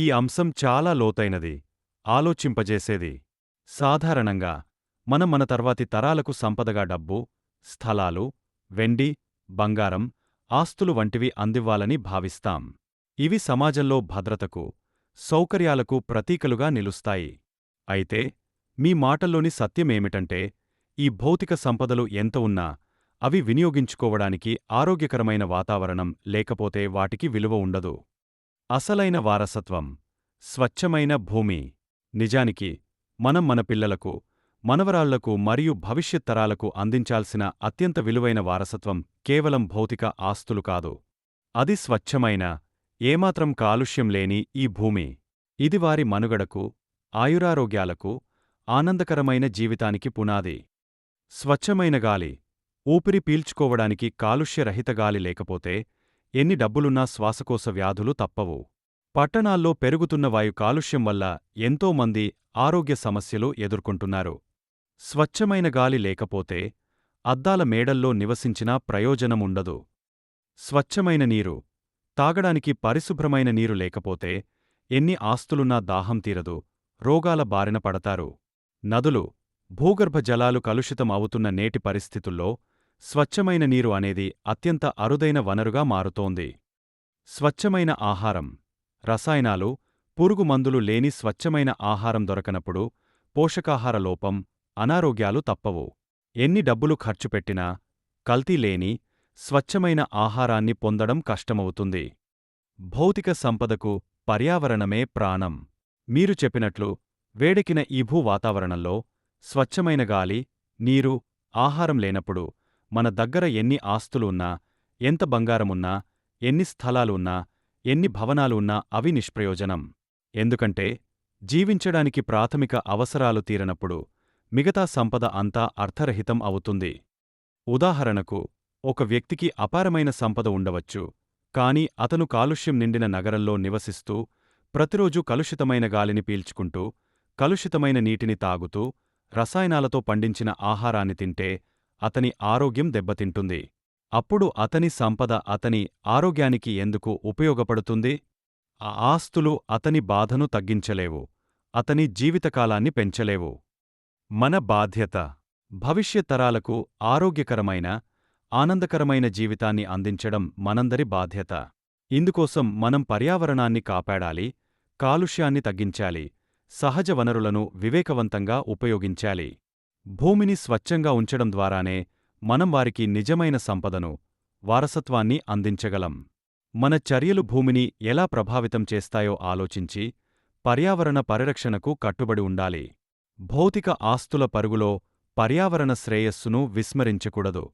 ఈ అంశం చాలా లోతైనది. ఆలోచింపజేసేది. సాధారణంగా మనం మన తర్వాతి తరాలకు సంపదగా డబ్బు స్థలాలు వెండి బంగారం ఆస్తులు వంటివి అందివ్వాలని భావిస్తాం. ఇవి సమాజంలో భద్రతకు సౌకర్యాలకు ప్రతీకలుగా నిలుస్తాయి. అయితే మీ మాటల్లోని సత్యమేమిటంటే ఈ భౌతిక సంపదలు ఎంత ఉన్నా అవి వినియోగించుకోవడానికి ఆరోగ్యకరమైన వాతావరణం లేకపోతే వాటికి విలువ ఉండదు. అసలైన వారసత్వం స్వచ్ఛమైన భూమి. నిజానికి మనం మన పిల్లలకు మనవరాళ్ళకు మరియు భవిష్యత్ తరాలకు అందించాల్సిన అత్యంత విలువైన వారసత్వం కేవలం భౌతిక ఆస్తులు కాదు. అది స్వచ్ఛమైన ఏమాత్రం కాలుష్యం లేని ఈ భూమి. ఇది వారి మనుగడకు ఆయురారోగ్యాలకు ఆనందకరమైన జీవితానికి పునాది. స్వచ్ఛమైన గాలి ఊపిరి పీల్చుకోవడానికి కాలుష్యరహిత గాలి లేకపోతే ఎన్ని డబ్బులున్నా శ్వాసకోశ వ్యాధులు తప్పవు. పట్టణాల్లో పెరుగుతున్న వాయు కాలుష్యం వల్ల ఎంతోమంది ఆరోగ్య సమస్యలు ఎదుర్కొంటున్నారు. స్వచ్ఛమైన గాలి లేకపోతే అద్దాల మేడల్లో నివసించినా ప్రయోజనముండదు స్వచ్ఛమైన నీరు తాగడానికి పరిశుభ్రమైన నీరు లేకపోతే ఎన్ని ఆస్తులున్నా దాహం తీరదు రోగాల బారిన పడతారు. నదులు భూగర్భ జలాలు కలుషితం అవుతున్న నేటి పరిస్థితుల్లో స్వచ్ఛమైన నీరు అనేది అత్యంత అరుదైన వనరుగా మారుతోంది. స్వచ్ఛమైన ఆహారం రసాయనాలు పురుగు మందులు లేని స్వచ్ఛమైన ఆహారం దొరకనప్పుడు పోషకాహార లోపం అనారోగ్యాలు తప్పవు. ఎన్ని డబ్బులు ఖర్చు పెట్టినా కల్తీ లేని స్వచ్ఛమైన ఆహారాన్ని పొందడం కష్టమవుతుంది. భౌతిక సంపదకు పర్యావరణమే ప్రాణం. మీరు చెప్పినట్లు వేడెకిన ఈ భూ వాతావరణంలో స్వచ్ఛమైన గాలి నీరు ఆహారం లేనప్పుడు మన దగ్గర ఎన్ని ఆస్తులు ఉన్నా ఎంత బంగారమున్నా ఎన్ని స్థలాలు ఉన్నా ఎన్ని భవనాలు ఉన్నా అవి నిష్ప్రయోజనం. ఎందుకంటే జీవించడానికి ప్రాథమిక అవసరాలు తీరనప్పుడు మిగతా సంపద అంతా అర్థరహితం అవుతుంది. ఉదాహరణకు ఒక వ్యక్తికి అపారమైన సంపద ఉండవచ్చు కాని అతను కాలుష్యం నిండిన నగరంలో నివసిస్తూ ప్రతిరోజూ కలుషితమైన గాలిని పీల్చుకుంటూ కలుషితమైన నీటిని తాగుతూ రసాయనాలతో పండించిన ఆహారాన్ని తింటే అతని ఆరోగ్యం దెబ్బతింటుంది. అప్పుడు అతని సంపద అతని ఆరోగ్యానికి ఎందుకు ఉపయోగపడుతుంది? ఆ ఆస్తులు అతని బాధను తగ్గించలేవు. అతని జీవితకాలాన్ని పెంచలేవు. మన బాధ్యత భవిష్యత్తరాలకు ఆరోగ్యకరమైన ఆనందకరమైన జీవితాన్ని అందించడం మనందరి బాధ్యత. ఇందుకోసం మనం పర్యావరణాన్ని కాపాడాలి కాలుష్యాన్ని తగ్గించాలి సహజ వనరులను వివేకవంతంగా ఉపయోగించాలి. భూమిని స్వచ్ఛంగా ఉంచడం ద్వారానే మనం వారికి నిజమైన సంపదను వారసత్వాన్ని అందించగలం. మన చర్యలు భూమిని ఎలా ప్రభావితం చేస్తాయో ఆలోచించి పర్యావరణ పరిరక్షణకు కట్టుబడి ఉండాలి. భౌతిక ఆస్తుల పరుగులో పర్యావరణ శ్రేయస్సును విస్మరించకూడదు.